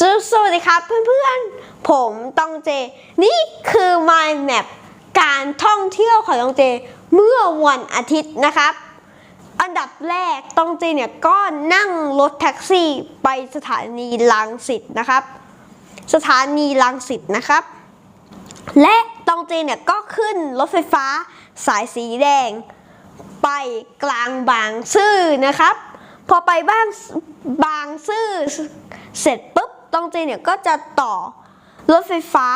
สวัสดีครับเพื่อนๆ ผมตองเจ นี่คือ My Map การท่องเที่ยวของตองเจเมื่อวันอาทิตย์นะครับ อันดับแรกตองเจเนี่ยก็นั่งรถแท็กซี่ไปสถานีลังสิตนะครับ สถานีลังสิตนะครับ และตองเจเนี่ยก็ขึ้นรถไฟฟ้าสายสีแดง ไปกลางบางซื่อนะครับ พอไปบ้างบางซื่อเสร็จปุ๊บ ตองเจเนี่ยก็จะต่อรถไฟฟ้า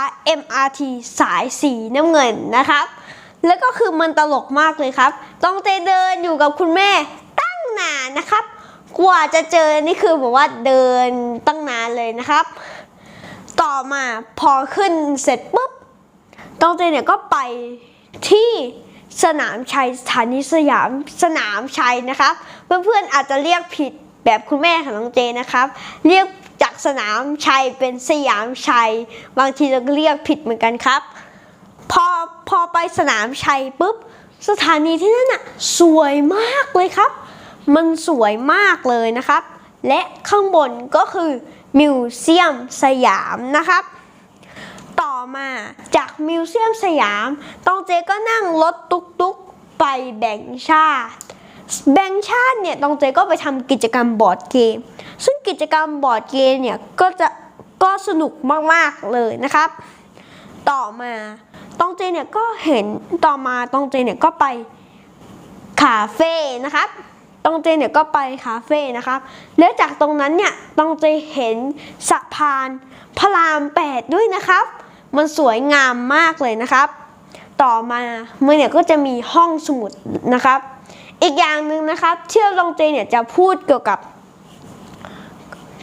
MRT สายสีน้ำเงินนะครับ แล้วก็คือมันตลกมากเลยครับ ตองเจเดินอยู่กับคุณแม่ตั้งนานนะครับ กว่าจะเจอนี่คือแบบว่าเดินตั้งนานเลยนะครับ ต่อมาพอขึ้นเสร็จปุ๊บ ตองเจเนี่ยก็ไปที่สนามชัยสถานีสยามสนามชัยนะครับ เพื่อนๆอาจจะเรียกผิดแบบคุณแม่ของน้องเจนะครับ เรียก จากสนามชัยเป็นสยามชัย บางทีเราก็เรียกผิดเหมือนกันครับ พอพอไปสนามชัยปุ๊บ สถานีที่นั่นน่ะสวยมากเลยครับ มันสวยมากเลยนะครับ และข้างบนก็คือมิวเซียมสยามนะครับ ต่อมาจากมิวเซียมสยาม ตองเจก็นั่งรถตุ๊กๆไปแบงชาติ แบงค์ชาติเนี่ยตองเจก็ไปทำกิจกรรมบอร์ดเกม ซึ่งกิจกรรมบอร์ดเกมเนี่ยก็จะก็สนุกมากๆเลยนะครับ ต่อมาตองเจเนี่ยก็เห็นต่อมาตองเจเนี่ยก็ไปคาเฟ่นะครับตองเจเนี่ยก็ไปคาเฟ่นะครับ แล้วจากตรงนั้นเนี่ยตองเจเห็นสะพานพระรามแปดด้วยนะครับ มันสวยงามมากเลยนะครับ ต่อมาเมื่อเนี่ยก็จะมีห้องสมุดนะครับ อีกอย่างหนึ่งนะครับเที่ยวตองเจเนี่ยจะพูดเกี่ยวกับ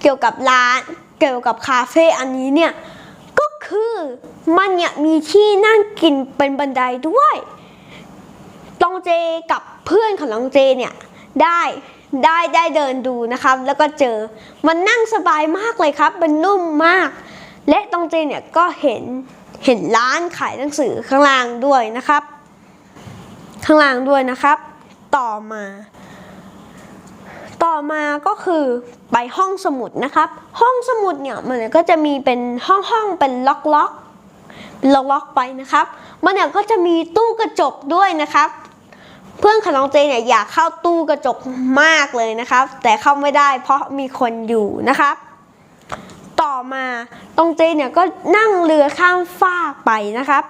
เกี่ยวกับร้าน เกี่ยวกับคาเฟ่อันนี้เนี่ยก็คือมันเนี่ยมีที่นั่งกินเป็นบันไดด้วยตองเจกับเพื่อนของตองเจเนี่ยได้ได้ได้เดินดูนะครับ แล้วก็เจอมันนั่งสบายมากเลยครับ มันนุ่มมาก และตองเจเนี่ยก็เห็นเห็นร้านขายหนังสือข้างล่างด้วยนะครับ ข้างล่างด้วยนะครับ ต่อมา ต่อมาก็คือไปห้องสมุดนะครับ ห้องสมุดเนี่ยมันก็จะมีเป็นห้องห้องเป็นล็อกล็อกเป็นล็อกล็อกไปนะครับ มันเนี่ยก็จะมีตู้กระจกด้วยนะครับ เพื่อนของน้องเจเนี่ยอยากเข้าตู้กระจกมากเลยนะครับ แต่เข้าไม่ได้เพราะมีคนอยู่นะครับ ต่อมาตรงเจเนี่ยก็นั่งเรือข้ามฟากไปนะครับ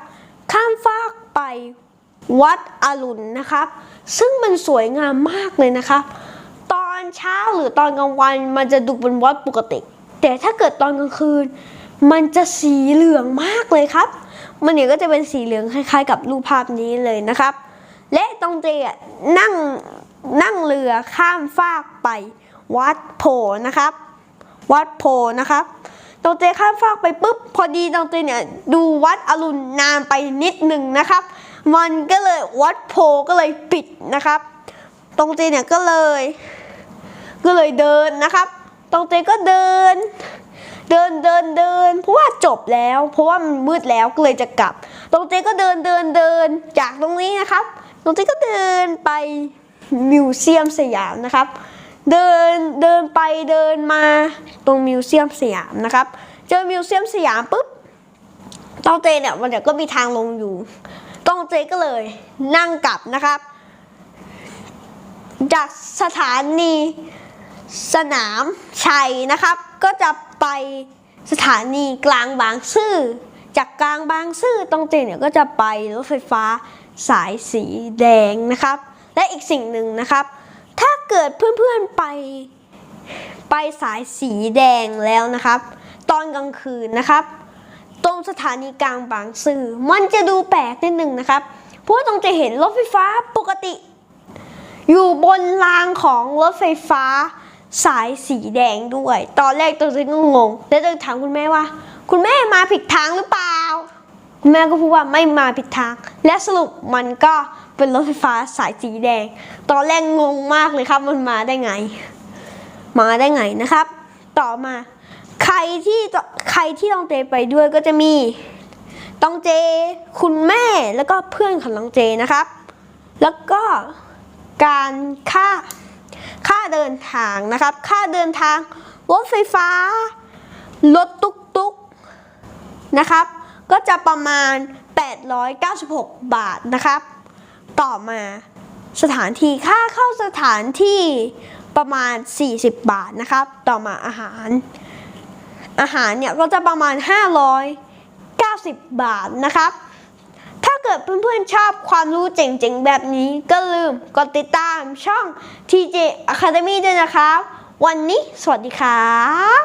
ข้ามฟากไป วัดอรุณนะครับ ซึ่งมันสวยงามมากเลยนะครับ ตอนเช้าหรือตอนกลางวันมันจะดูเป็นวัดปกติ แต่ถ้าเกิดตอนกลางคืน มันจะสีเหลืองมากเลยครับ มันเนี่ยก็จะเป็นสีเหลืองคล้ายๆ กับรูปภาพนี้เลยนะครับ และตรงเจนั่งนั่งเรือข้ามฟากไป วัดโพนะครับ วัดโพนะครับตรงเจข้ามฟากไปปุ๊บพอดีตรงเจเนี่ยดูวัดอรุณนานไปนิดหนึ่งนะครับ มันก็เลยวัดโพก็เลยปิดนะครับ ตรงเจเนี่ยก็เลย ก็เลยเดินนะครับ ตรงเจก็เดิน เดินเดินเดิน เพราะว่าจบแล้ว เพราะว่ามันมืดแล้วก็เลยจะกลับ ตรงเจก็เดินเดินเดินจากตรงนี้นะครับ ตรงเจก็เดินไปมิวเซียมสยามนะครับ เดินเดินไปเดินมาตรงมิวเซียมสยามนะครับ เจอมิวเซียมสยามปุ๊บตองเจเนี่ยมันเดี๋ยวก็มีทางลงอยู่ ตองเจก็เลยนั่งกลับนะครับ จากสถานีสนามชัยนะครับ ก็จะไปสถานีกลางบางซื่อ จากกลางบางซื่อตรงเจเนี่ยก็จะไปรถไฟฟ้าสายสีแดงนะครับ และอีกสิ่งหนึ่งนะครับ ถ้าเกิดเพื่อนๆไปไปสายสีแดงแล้วนะครับ ตอนกลางคืนนะครับ ตรงสถานีกลางบางซื่อมันจะดูแปลกนิดนึงนะครับ เพราะว่าตรงจะเห็นรถไฟฟ้าปกติ อยู่บนรางของรถไฟฟ้าสายสีแดงด้วย ตอนแรกตัวเองก็งง แล้วตัวถามคุณแม่ว่า คุณแม่มาผิดทางหรือเปล่า คุณแม่ก็พูดว่าไม่มาผิดทาง และสรุปมันก็เป็นรถไฟฟ้าสายสีแดง ตอนแรกงงมากเลยครับ มันมาได้ไง มาได้ไงนะครับ ต่อมา ใครที่ใครที่ต้องเจไปด้วยก็จะมีต้องเจ คุณแม่แล้วก็เพื่อนของน้องเจนะครับ แล้วก็การค่าค่าเดินทางนะครับ ค่าเดินทางรถไฟฟ้า รถตุ๊กตุ๊กนะครับ ก็จะประมาณ 896 บาทนะครับ ต่อมาสถานที่ค่าเข้าสถานที่ประมาณ 40 บาทนะครับ ต่อมาอาหาร อาหารเนี่ยก็จะประมาณ 590 บาทนะครับ ถ้าเกิดเพื่อนๆชอบความรู้เจ๋งๆ แบบนี้ก็ลืมกดติดตามช่อง TJ Academy ด้วยนะครับ วันนี้สวัสดีครับ